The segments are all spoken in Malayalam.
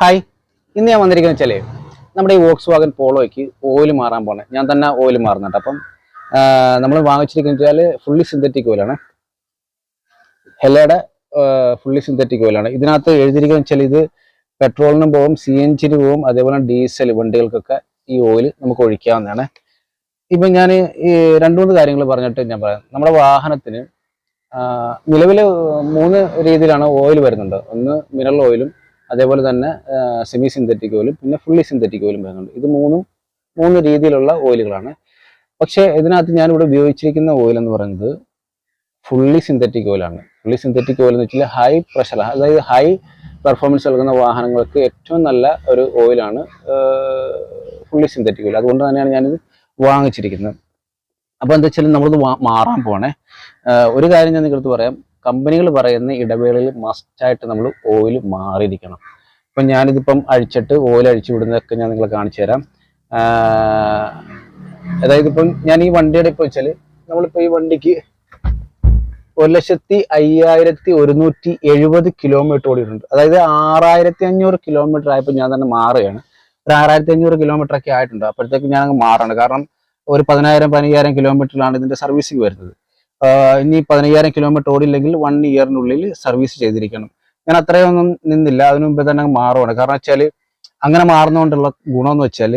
ഹായ് ഇന്ന് ഞാൻ വന്നിരിക്കുന്ന വെച്ചാലേ നമ്മുടെ ഈ വോക്സ് വാഗൻ പോളോയ്ക്ക് ഓയിൽ മാറാൻ പോണേ. ഞാൻ തന്നെ ഓയിൽ മാറുന്നുണ്ട്. അപ്പം നമ്മൾ വാങ്ങിച്ചിരിക്കുന്ന വെച്ചാൽ ഫുള്ളി സിന്തറ്റിക് ഓയിലാണ് ഹെലയുടെ ഫുള്ളി സിന്തറ്റിക് ഓയിലാണ് ഇതിനകത്ത് എഴുതിയിരിക്കുന്ന വെച്ചാൽ ഇത് പെട്രോളിനും പോകും സി എൻ ജിന് പോകും അതേപോലെ ഡീസൽ വണ്ടികൾക്കൊക്കെ ഈ ഓയിൽ നമുക്ക് ഒഴിക്കാവുന്നതാണ്. ഇപ്പം ഞാൻ ഈ രണ്ട് മൂന്ന് കാര്യങ്ങൾ പറഞ്ഞിട്ട് ഞാൻ പറയാം. നമ്മുടെ വാഹനത്തിന് നിലവിൽ മൂന്ന് രീതിയിലാണ് ഓയിൽ വരുന്നുണ്ട്. ഒന്ന് മിനറൽ ഓയിലും അതേപോലെ തന്നെ സെമി സിന്തറ്റിക് ഓയിലും പിന്നെ ഫുള്ളി സിന്തറ്റിക് ഓയിലും വരുന്നുണ്ട്. ഇത് മൂന്നും മൂന്ന് രീതിയിലുള്ള ഓയിലുകളാണ്. പക്ഷേ ഇതിനകത്ത് ഞാനിവിടെ ഉപയോഗിച്ചിരിക്കുന്ന ഓയിൽ എന്ന് പറയുന്നത് ഫുള്ളി സിന്തറ്റിക് ഓയിലാണ് ഫുള്ളി സിന്തറ്റിക് ഓയിൽ എന്ന് വെച്ചാൽ ഹൈ പ്രഷർ അതായത് ഹൈ പെർഫോമൻസ് നൽകുന്ന വാഹനങ്ങൾക്ക് ഏറ്റവും നല്ല ഒരു ഓയിലാണ് ഫുള്ളി സിന്തറ്റിക് ഓയിൽ അതുകൊണ്ട് തന്നെയാണ് ഞാനിത് വാങ്ങിച്ചിരിക്കുന്നത്. അപ്പോൾ എന്താ വെച്ചാൽ നമ്മളിത് മാറാൻ പോണേ. ഒരു കാര്യം ഞാൻ നിങ്ങളടുത്ത് പറയാം. കമ്പനികൾ പറയുന്ന ഇടവേളയിൽ മസ്റ്റായിട്ട് നമ്മൾ ഓയിൽ മാറിയിരിക്കണം. ഇപ്പം ഞാനിതിപ്പം അഴിച്ചിട്ട് ഓയിൽ അഴിച്ചു വിടുന്നതൊക്കെ ഞാൻ നിങ്ങളെ കാണിച്ചു തരാം. അതായത് ഇപ്പം ഞാൻ ഈ വണ്ടിയുടെ ഇപ്പോൾ വെച്ചാൽ നമ്മളിപ്പോൾ ഈ വണ്ടിക്ക് ഒരു ലക്ഷത്തി അയ്യായിരത്തി ഒരുന്നൂറ്റി എഴുപത് കിലോമീറ്റർ ഓടിയിട്ടുണ്ട്. അതായത് ആറായിരത്തി അഞ്ഞൂറ് കിലോമീറ്റർ ആയപ്പോൾ ഞാൻ തന്നെ മാറുകയാണ്. ഒരു ആറായിരത്തി അഞ്ഞൂറ് കിലോമീറ്റർ ഒക്കെ ആയിട്ടുണ്ട്. അപ്പോഴത്തേക്ക് ഞാൻ അങ്ങ് മാറാണ്. കാരണം ഒരു പതിനായിരം പതിനയ്യായിരം കിലോമീറ്ററിലാണ് ഇതിന്റെ സർവീസിങ് വരുന്നത്. ഇനി പതിനയ്യായിരം കിലോമീറ്റർ ഓടില്ലെങ്കിൽ വൺ ഇയറിനുള്ളിൽ സർവീസ് ചെയ്തിരിക്കണം. ഞാൻ അത്രയൊന്നും നിന്നില്ല. അതിനു മുമ്പേ തന്നെ മാറുവാണ്. കാരണം വെച്ചാൽ അങ്ങനെ മാറുന്നതുകൊണ്ടുള്ള എന്ന് വെച്ചാൽ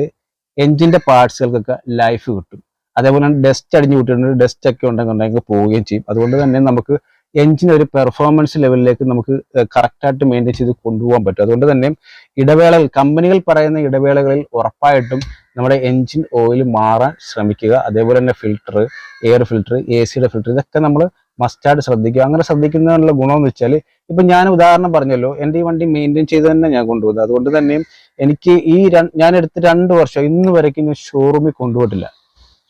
എഞ്ചിന്റെ പാർട്സുകൾക്കൊക്കെ ലൈഫ് കിട്ടും. അതേപോലെ ഡസ്റ്റ് അടിഞ്ഞു കൂട്ടിയിട്ടുണ്ട്. ഡസ്റ്റ് ഒക്കെ ഉണ്ടെന്നുണ്ടെങ്കിൽ പോവുകയും ചെയ്യും. അതുകൊണ്ട് തന്നെ നമുക്ക് എഞ്ചിൻ ഒരു പെർഫോമൻസ് ലെവലിലേക്ക് നമുക്ക് കറക്റ്റായിട്ട് മെയിന്റെയിൻ ചെയ്ത് കൊണ്ടുപോകാൻ പറ്റും. അതുകൊണ്ട് തന്നെ ഇടവേളകൾ കമ്പനികൾ പറയുന്ന ഇടവേളകളിൽ ഉറപ്പായിട്ടും നമ്മുടെ എൻജിൻ ഓയിൽ മാറാൻ ശ്രമിക്കുക. അതേപോലെ തന്നെ ഫിൽട്ടർ എയർ ഫിൽട്ടർ എ സിയുടെ ഫിൽട്ടർ ഇതൊക്കെ നമ്മൾ മസ്റ്റായിട്ട് ശ്രദ്ധിക്കുക. അങ്ങനെ ശ്രദ്ധിക്കുന്നതിനുള്ള ഗുണമെന്ന് വെച്ചാൽ ഇപ്പം ഞാൻ ഉദാഹരണം പറഞ്ഞല്ലോ എന്റെ ഈ വണ്ടി മെയിന്റെയിൻ ചെയ്ത് തന്നെ ഞാൻ കൊണ്ടുപോകുന്നത്. അതുകൊണ്ട് തന്നെയും എനിക്ക് ഈ ഞാൻ എടുത്ത് രണ്ട് വർഷം ഇന്ന് വരയ്ക്കും ഞാൻ ഷോറൂമിൽ കൊണ്ടുപോയിട്ടില്ല.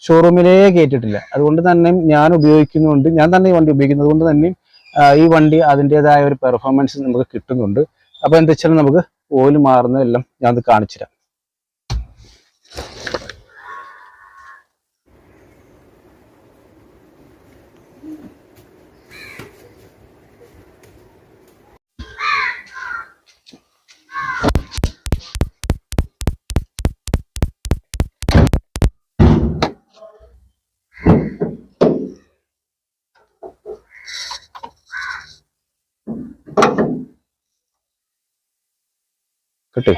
ഷോറൂമിലേ കയറ്റിട്ടില്ല അതുകൊണ്ട് തന്നെ ഞാൻ ഉപയോഗിക്കുന്നുണ്ട് ഞാൻ തന്നെ ഈ വണ്ടി ഉപയോഗിക്കുന്നത് കൊണ്ട് തന്നെ ഈ വണ്ടി അതിന്റെതായ ഒരു പെർഫോമൻസ് നമുക്ക് കിട്ടുന്നുണ്ട്. അപ്പോൾ എന്താ വെച്ചാൽ നമുക്ക് ഓയിൽ മാറുന്നതെല്ലാം ഞാൻ അത് കാണിച്ചു തരാം കിട്ടി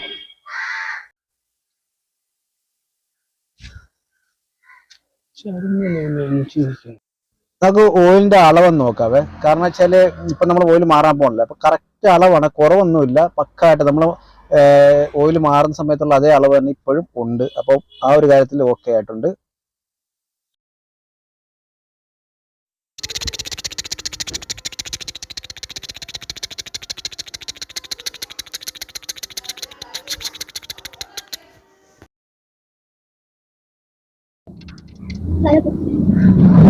നമുക്ക് ഓയിലിന്റെ അളവ് നോക്കാവേ. കാരണം വെച്ചാൽ ഇപ്പൊ നമ്മൾ ഓയിൽ മാറാൻ പോകണില്ല അപ്പൊ കറക്റ്റ് അളവാണ്. കുറവൊന്നുമില്ല. പക്കായിട്ട് നമ്മൾ ഓയിൽ മാറുന്ന സമയത്തുള്ള അതേ അളവ് തന്നെ ഇപ്പോഴും ഉണ്ട്. അപ്പൊ ആ ഒരു കാര്യത്തിൽ ഓക്കെ ആയിട്ടുണ്ട്. Obrigada.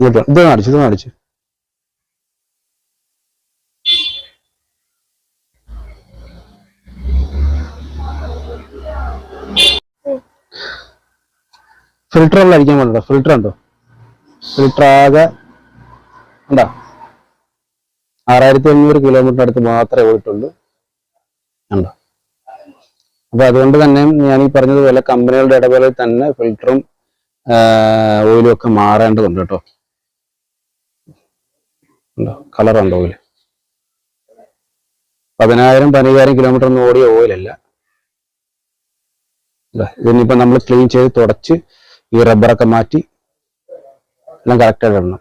ഇത് കാണിച്ചു ഇത് കാണിച്ചു. ഫിൽറ്റർ അടിക്കാൻ വേണ്ടോ ഫിൽറ്റർ ഉണ്ടോ? ഫിൽറ്റർ ആകെ ഉണ്ടോ? ആറായിരത്തി അഞ്ഞൂറ് കിലോമീറ്റർ അടുത്ത് മാത്രമേ പോയിട്ടുള്ളൂ. ഉണ്ടോ? അപ്പൊ അതുകൊണ്ട് തന്നെ ഞാൻ ഈ പറഞ്ഞതുപോലെ കമ്പനികളുടെ ഇടപെടൽ തന്നെ ഫിൽറ്ററും ഓയിലും ഒക്കെ മാറേണ്ടതുണ്ട് കേട്ടോ. കളറുണ്ട് ഓയിൽ പതിനായിരം പതിനയ്യായിരം കിലോമീറ്റർ ഒന്നും ഓടിയ ഓയിലല്ല ഇതാ, ഇതിനിപ്പോ നമ്മൾ ക്ലീൻ ചെയ്ത് തുടച്ച് ഈ റബ്ബറൊക്കെ മാറ്റി എല്ലാം കറക്റ്റായിട്ട് ഇടണം.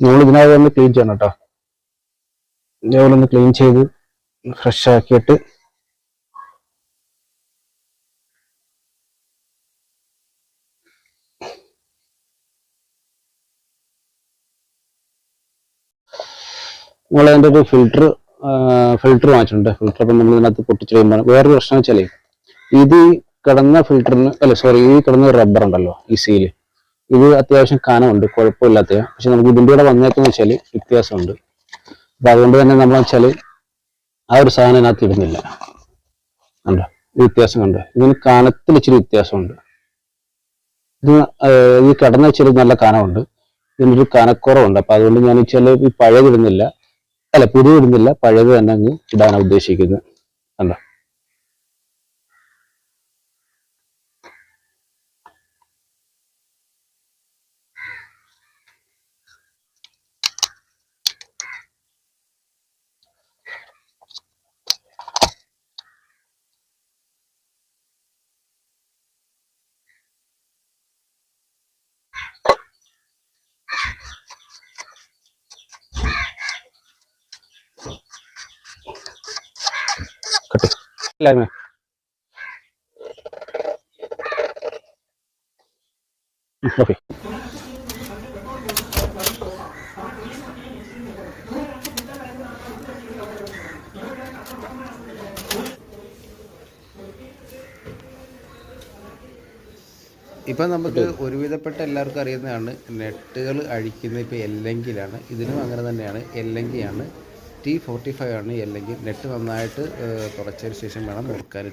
നമ്മൾ ഇതിനകം ഒന്ന് ക്ലീൻ ചെയ്യണം കേട്ടോ. ഇതേപോലെ ഒന്ന് ക്ലീൻ ചെയ്ത് ഫ്രഷ് ആക്കിയിട്ട് നമ്മൾ അതിന്റെ ഒരു ഫിൽറ്റർ ഫിൽറ്റർ വാങ്ങിച്ചിട്ടുണ്ട്. ഫിൽറ്റർ അപ്പം നമ്മൾ ഇതിനകത്ത് പൊട്ടിച്ച് കഴിയുമ്പോൾ വേറൊരു പ്രശ്നം വെച്ചാൽ ഇത് കിടന്ന ഫിൽറ്ററിന് അല്ല സോറി ഈ കിടന്ന റബ്ബർ ഉണ്ടല്ലോ ഈ സീൽ ഇത് അത്യാവശ്യം കനമുണ്ട് കുഴപ്പമില്ലാത്ത പക്ഷെ നമുക്ക് ഇതിന്റെ കൂടെ വന്നേക്കെന്ന് വെച്ചാൽ വ്യത്യാസമുണ്ട്. അപ്പം അതുകൊണ്ട് തന്നെ നമ്മൾ വെച്ചാൽ ആ ഒരു സാധനം ഇതിനകത്ത് ഇടുന്നില്ല. കണ്ടോ? വ്യത്യാസം കണ്ടോ? ഇതിന് കനത്തിൽ ഇച്ചിരി വ്യത്യാസമുണ്ട്. ഇത് ഈ കിടന്ന ഇച്ചിരി നല്ല കനമുണ്ട്. ഇതിനൊരു കനക്കുറവുണ്ട്. അപ്പൊ അതുകൊണ്ട് ഞാൻ വെച്ചാൽ ഈ പഴയത് ഇടുന്നില്ല. അല്ല പുതിയ ഇടുന്നില്ല. പഴയത് തന്നെ അങ്ങ് ഇടാനാണ് ഉദ്ദേശിക്കുന്നത്. കണ്ടോ? എല്ലാവരും ഓക്കെ. ഇപ്പം നമുക്ക് ഒരുവിധപ്പെട്ട എല്ലാവർക്കും അറിയുന്നതാണ് നെട്ടുകൾ അഴിക്കുന്നത് ഇപ്പം എല്ലെങ്കിലാണ്. ഇതിനും അങ്ങനെ തന്നെയാണ്. എല്ലെങ്കിയാണ് ടി ഫോർട്ടി ഫൈവ് ആണ്. അല്ലെങ്കിൽ നെറ്റ് നന്നായിട്ട് തുടച്ചതിന് ശേഷം വേണം മുറുക്കാൻ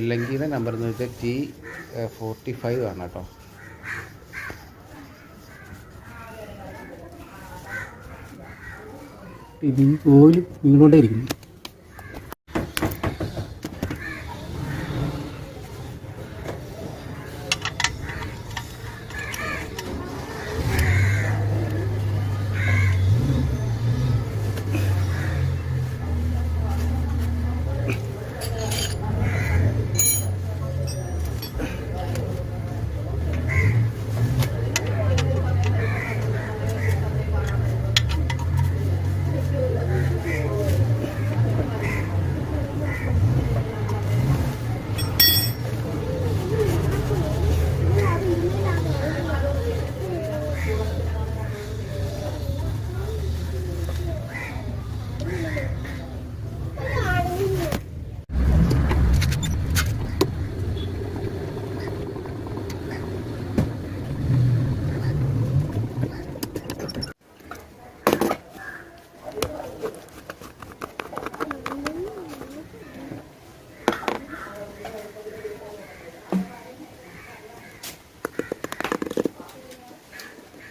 അല്ലെങ്കിൽ നമ്പർ എന്ന് വെച്ചാൽ ടി ഫോർട്ടി ഫൈവ് ആണ് കേട്ടോ. ഓയിൽ നിങ്ങളോടെ ഇരിക്കുന്നു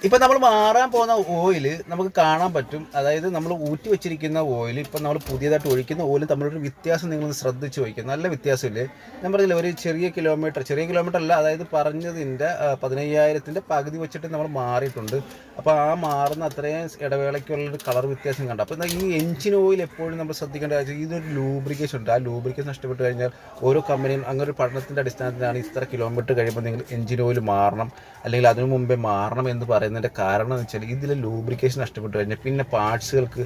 ഇപ്പം നമ്മൾ മാറാൻ പോകുന്ന ഓയിൽ നമുക്ക് കാണാൻ പറ്റും. അതായത് നമ്മൾ ഊറ്റി വെച്ചിരിക്കുന്ന ഓയിൽ ഇപ്പം നമ്മൾ പുതിയതായിട്ട് ഒഴിക്കുന്ന ഓയിലും തമ്മിലൊരു വ്യത്യാസം നിങ്ങൾ ശ്രദ്ധിച്ച് വയ്ക്കും നല്ല വ്യത്യാസമില്ലേ? ഞാൻ പറഞ്ഞില്ല ഒരു ചെറിയ കിലോമീറ്റർ ചെറിയ കിലോമീറ്റർ അല്ല അതായത് പറഞ്ഞതിന്റെ പതിനയ്യായിരത്തിന്റെ പകുതി വെച്ചിട്ട് നമ്മൾ മാറിയിട്ടുണ്ട്. അപ്പോൾ ആ മാറുന്ന അത്രയും ഇടവേളയ്ക്കുള്ളൊരു കളർ വ്യത്യാസം കണ്ടു. അപ്പോൾ ഈ എഞ്ചിൻ ഓയിൽ എപ്പോഴും നമ്മൾ ശ്രദ്ധിക്കേണ്ട കാര്യം ഇതൊരു ലൂബ്രിക്കേഷൻ ഉണ്ട്. ആ ലൂബ്രിക്കേഷൻ നഷ്ടപ്പെട്ട് കഴിഞ്ഞാൽ ഓരോ കമ്പനിയും അങ്ങനെ ഒരു പഠനത്തിന്റെ അടിസ്ഥാനത്തിലാണ് ഇത്ര കിലോമീറ്റർ കഴിയുമ്പോൾ നിങ്ങൾ എഞ്ചിൻ ഓയിൽ മാറണം. അല്ലെങ്കിൽ അതിനു മുമ്പേ മാറണം എന്ന് പറയുന്നതിന്റെ കാരണം എന്ന് വെച്ചാൽ ഇതിൽ ലൂബ്രിക്കേഷൻ നഷ്ടപ്പെട്ടു കഴിഞ്ഞാൽ പിന്നെ പാർട്സുകൾക്ക്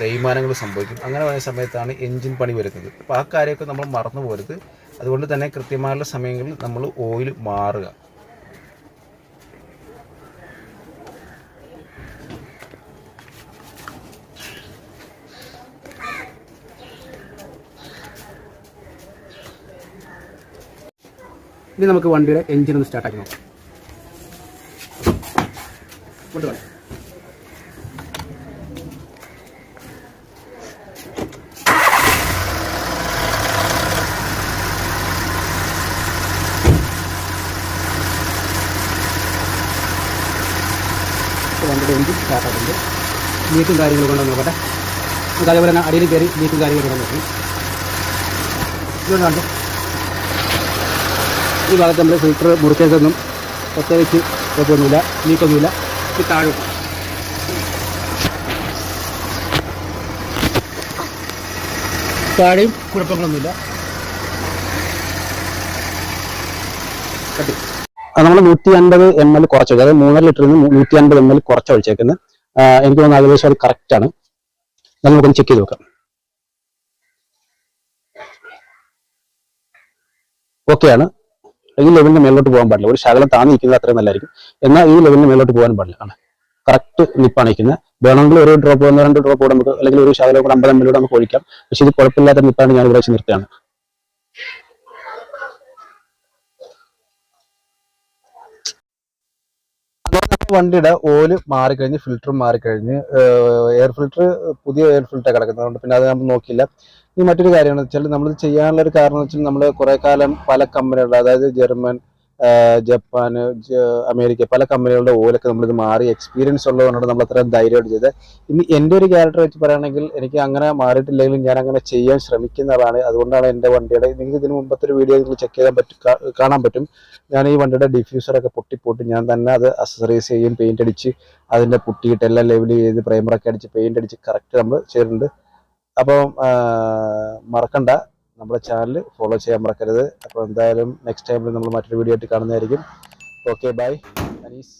തേയ്മാനങ്ങൾ സംഭവിക്കും. അങ്ങനെ വരുന്ന സമയത്താണ് എഞ്ചിൻ പണി വരുന്നത്. അപ്പോൾ ആ കാര്യമൊക്കെ നമ്മൾ മറന്നു പോരുത്. അതുകൊണ്ട് തന്നെ കൃത്യമായുള്ള സമയങ്ങളിൽ നമ്മൾ ഓയിൽ മാറുക. ഇനി നമുക്ക് വണ്ടിയുടെ എഞ്ചിൻ ഒന്ന് സ്റ്റാർട്ടാക്കി നോക്കാം. വേണം വണ്ടിയുടെ എഞ്ചിൻ കാര്യങ്ങളും കൊണ്ടു നോക്കട്ടെ. നമുക്ക് അതേപോലെ തന്നെ അടിയിൽ കയറി ലീക്കും കാര്യങ്ങളും കൊണ്ടു നോക്കി. ഇതുകൊണ്ടാണ് കണ്ടു? ഈ ഭാഗത്ത് നമ്മൾ ഫിൽറ്റർ മുറിച്ചതൊന്നും പ്രത്യേകിച്ച് കുഴപ്പമൊന്നുമില്ല ലീക്കൊന്നുമില്ല ഈ താഴെ. താഴെയും കുഴപ്പങ്ങളൊന്നുമില്ല. നമ്മൾ നൂറ്റി അൻപത് എം എൽ കുറച്ച് അതായത് മൂന്നര ലിറ്ററിൽ നിന്ന് നൂറ്റി അൻപത് എം എൽ കുറച്ച് ഒഴിച്ചേക്കുന്നത്. എനിക്ക് തോന്നുന്നു ഏകദേശം അത് കറക്റ്റ് ആണ്. നമുക്കൊന്ന് ചെക്ക് ചെയ്ത് നോക്കാം. ഓക്കെയാണ് ഈ ലെവലിന് മേലോട്ട് പോകാൻ പാടില്ല. ഒരു ശകലം താന്ന് നിൽക്കുന്നത് അത്രയും നല്ലതായിരിക്കും. എന്നാൽ ഈ ലെവലിന് മേലോട്ട് പോകാൻ പാടില്ല. ആണ്. കറക്റ്റ് നിപ്പാണ് നിൽക്കുന്നത്. വേണമെങ്കിൽ ഒരു ഡ്രോപ്പ് ഒന്ന് രണ്ട് ഡ്രോപ്പ് കൂടെ നമുക്ക് അല്ലെങ്കിൽ ഒരു ശകലം കൂടെ അമ്പത് എമ്മിലൂടെ നമുക്ക് ഒഴിക്കാം. പക്ഷെ ഇത് കുഴപ്പമില്ലാത്ത നിപ്പാണ് ഞാൻ ഇവിടെ വെച്ച് നിർത്തുകയാണ് അതുപോലെ നമ്മുടെ വണ്ടിയുടെ ഓൽ മാറിക്കഴിഞ്ഞ് ഫിൽറ്റർ മാറിക്കഴിഞ്ഞ് എയർ ഫിൽറ്റർ പുതിയ എയർ ഫിൽറ്റർ കിടക്കുന്നതുകൊണ്ട് പിന്നെ അത് നമ്മൾ നോക്കിയില്ല. ഇനി മറ്റൊരു കാര്യമെന്ന് വെച്ചാൽ നമ്മൾ ചെയ്യാനുള്ള ഒരു കാരണം വെച്ചാൽ നമ്മൾ കുറെ കാലം പല കമ്പനികളുടെ അതായത് ജർമ്മൻ ജപ്പാന് അമേരിക്ക പല കമ്പനികളുടെ ഓലൊക്കെ നമ്മളിത് മാറി എക്സ്പീരിയൻസ് ഉള്ളതുകൊണ്ടാണ് നമ്മൾ അത്രയും ധൈര്യമായിട്ട് ചെയ്തത്. ഇനി എന്റെ ഒരു ക്യാരക്ടർ വെച്ച് പറയുകയാണെങ്കിൽ എനിക്ക് അങ്ങനെ മാറിയിട്ടില്ലെങ്കിലും ഞാൻ അങ്ങനെ ചെയ്യാൻ ശ്രമിക്കുന്നതാണ് അതുകൊണ്ടാണ് എന്റെ വണ്ടിയുടെ നിങ്ങൾക്ക് ഇതിന് മുമ്പത്തെ ഒരു വീഡിയോ നിങ്ങൾ ചെക്ക് ചെയ്യാൻ പറ്റും കാണാൻ പറ്റും. ഞാൻ ഈ വണ്ടിയുടെ ഡിഫ്യൂസറൊക്കെ പൊട്ടിപ്പോട്ട് ഞാൻ തന്നെ അത് അസസറൈസ് ചെയ്യും പെയിന്റ് അടിച്ച് അതിന്റെ പുട്ടിയിട്ട് എല്ലാം ലെവൽ ചെയ്ത് പ്രൈമറൊക്കെ അടിച്ച് പെയിന്റ് അടിച്ച് കറക്റ്റ് നമ്മൾ ചെയ്തിട്ടുണ്ട്. അപ്പം മറക്കണ്ട. നമ്മുടെ ചാനൽ ഫോളോ ചെയ്യാൻ മറക്കരുത്. അപ്പോൾ എന്തായാലും നെക്സ്റ്റ് ടൈമിൽ നമ്മൾ മറ്റൊരു വീഡിയോ ആയിട്ട് കാണുന്നതായിരിക്കും. Okay bye Anees.